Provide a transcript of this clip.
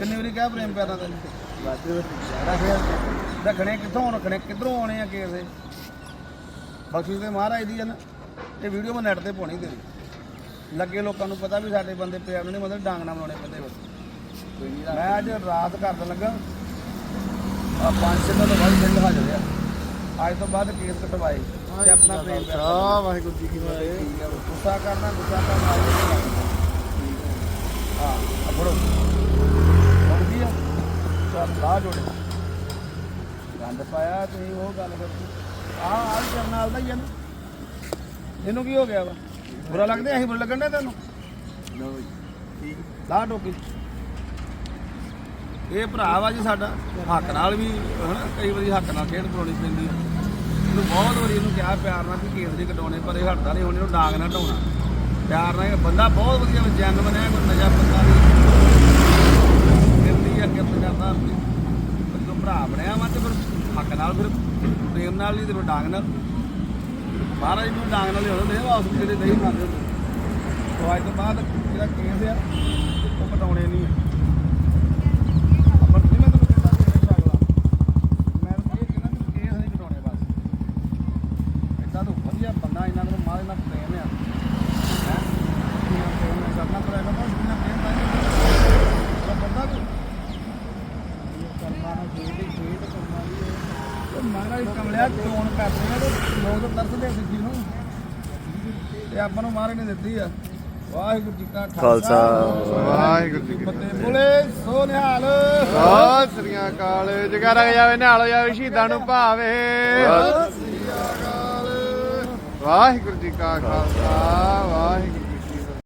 ਕਿੰਨੀ ਵਾਰੀ ਕਹਿ ਪ੍ਰੇਮ ਪਿਆਰਾ ਤੈਨੂੰ। ਵਾਧੂ ਰੱਖਣੇ ਕਿੱਥੋਂ ਰੱਖਣੇ ਕਿੱਧਰੋਂ ਆਉਣੇ ਆ ਕੇਸ ਇਹ? ਦੇ ਮਹਾਰਾਜ ਦੀ ਆ ਨਾ ਇਹ ਵੀਡੀਓ ਮੈਂ ਨੈਟ ਤੇ ਪਾਉਣੀ ਤੇਰੀ। ਲੱਗੇ ਲੋਕਾਂ ਨੂੰ ਪਤਾ ਵੀ ਸਾਡੇ ਬੰਦੇ ਪਿਆਰ ਨਹੀਂ ਮਤਲਬ ਡਾਂਗ ਨਾ ਬਣਾਉਣੇ ਪੈਂਦੇ ਬਸ। ਮੈਂ ਅੱਜ ਰਾਤ ਕਰਨ ਲੱਗਾ। ਆ ਪੰਜ ਛੇ ਦਿਨ ਬਾਅਦ ਦਿਨ ਹਾਜ਼ਰ ਆ ਅੱਜ ਤੋਂ ਬਾਅਦ ਕੇਸ ਕਟਵਾਏ। ਤੇ ਆਪਣਾ ਪ੍ਰੇਮ ਪਿਆਰ ਆ ਵਾਹਿਗੁਰੂ ਜੀ ਕੀ ਫਤਿਹ। ਗੁੱਸਾ ਕਰਨਾ ਗੁੱਸਾ ਕਰਨਾ ਹਾਂ ਆ ਚੱਲ ਲਾ ਜੋੜੇ ਗੰਦ ਪਾਇਆ ਤੁਸੀਂ ਉਹ ਗੱਲ ਕਰਦੀ ਆ ਆ ਕਰਨ ਨਾਲ ਦਾ ਹੀ ਆ ਨਾ। ਇਹਨੂੰ ਕੀ ਹੋ ਗਿਆ ਵਾ? ਬੁਰਾ ਲੱਗਦਾ ਅਸੀਂ ਬੁਰਾ ਲੱਗਣ ਦੇ ਤੈਨੂੰ? ਲਓ ਜੀ। ਠੀਕ। ਲਾ ਟੋਕੀ ਇਹ ਭਰਾ ਵਾ ਜੀ ਸਾਡਾ ਹੱਕ ਨਾਲ ਵੀ ਹਨਾ ਕਈ ਵਾਰੀ ਹੱਕ ਨਾਲ ਖੇਡ ਕਰਾਉਣੀ ਪੈਂਦੀ ਆ। ਇਹਨੂੰ ਬਹੁਤ ਵਾਰੀ ਇਹਨੂੰ ਕਿਹਾ ਪਿਆਰ ਨਾਲ ਕੇਸ ਨਹੀਂ ਕਟਾਉਣੇ ਪਰ ਇਹ ਹਟਦਾ ਨਹੀਂ ਹੁਣ ਇਹਨੂੰ ਡਾਂਗ ਨਾ ਢਾਉਣਾ। ਪਿਆਰ ਨਾਲ ਇਹ ਬੰਦਾ ਬਹੁਤ ਵਧੀਆ ਜੰਗ ਬਣਿਆ ਕੋਈ ਨਜ਼ਾ ਬੰਦਾ ਨਹੀਂ ਭਰਾ ਬਣਿਆ ਵਾ ਤੇ ਫਿਰ ਹੱਕ ਨਾਲ ਫਿਰ ਪ੍ਰੇਮ ਨਾਲ ਨਹੀਂ ਤੇ ਫਿਰ ਡਾਂਗ ਨਾਲ। ਮਹਾਰਾਜ ਨੂੰ ਡਾਂਗ ਨਾਲ ਲਿਆਉਂਦੇ ਨੇ ਵਾਪਸ ਜਿਹੜੇ ਨਹੀਂ ਮੰਨਦੇ ਉਹ ਅੱਜ ਤੋਂ ਬਾਅਦ ਜਿਹੜਾ ਕੇਸ ਆ, ਉਹ ਕਟਾਉਣੇ ਨਹੀਂ ਆ। ਅਮਰ ਜੀ ਮੈਂ ਤੁਹਾਨੂੰ ਕਹਿੰਦਾ ਕਿ ਇਹ ਅਗਲਾ ਮੈਂ ਤਾਂ ਇਹ ਕਹਿੰਦਾ ਕਿ ਕੇਸ ਨਹੀਂ ਕਟਾਉਣੇ ਬਸ ਏਦਾਂ ਤੋਂ ਵਧੀਆ ਬੰਦਾ ਇਹਨਾਂ ਨੂੰ ਮਾਰੇ ਨਾਲ ਪ੍ਰੇਮ ਆ ਹੈ ਇਹਨਾਂ ਪ੍ਰੇਮ ਨਾਲ ਕਰਨਾ ਪਰ ਇਹਨਾਂ ਨੂੰ ਬਿਨਾਂ ਪ੍ਰੇਮ ਦਾ ਤਾਂ ਬੰਦਾ ਕੋਈ ਕਰਨਾ ਨਾ ਖੇਡ ਖੇਡ ਕਰਨਾ ਵੀ ਉਹ ਮਹਾਰਾਜ ਕਮਲਿਆ ਚੋਣ ਕਰਦੇ ਆ ਤੇ ਲੋਕ ਤਰਸਦੇ ਆ ਸਿੱਧੀ ਨੂੰ। ਤੇ ਆਪਾਂ ਨੂੰ ਮਾਰੇ ਨੇ ਦਿੱਤੀ ਆ। ਵਾਹਿਗੁਰੂ ਜੀ ਕਾ ਖਾਲਸਾ, ਵਾਹਿਗੁਰੂ ਜੀ ਕੀ ਫਤਿਹ। ਬੋਲੇ ਸੋ ਨਿਹਾਲ ਸਤਿ ਸ੍ਰੀ ਅਕਾਲ। ਜਗਾਰਾ ਜਾਵੇ ਨਿਹਾਲ ਜਾਵੇ ਸ਼ਹੀਦਾਂ ਨੂੰ ਭਾਵੇ। ਸਤਿ ਸ੍ਰੀ ਅਕਾਲ। ਵਾਹਿਗੁਰੂ ਜੀ ਕਾ ਖਾਲਸਾ ਵਾਹਿਗੁਰੂ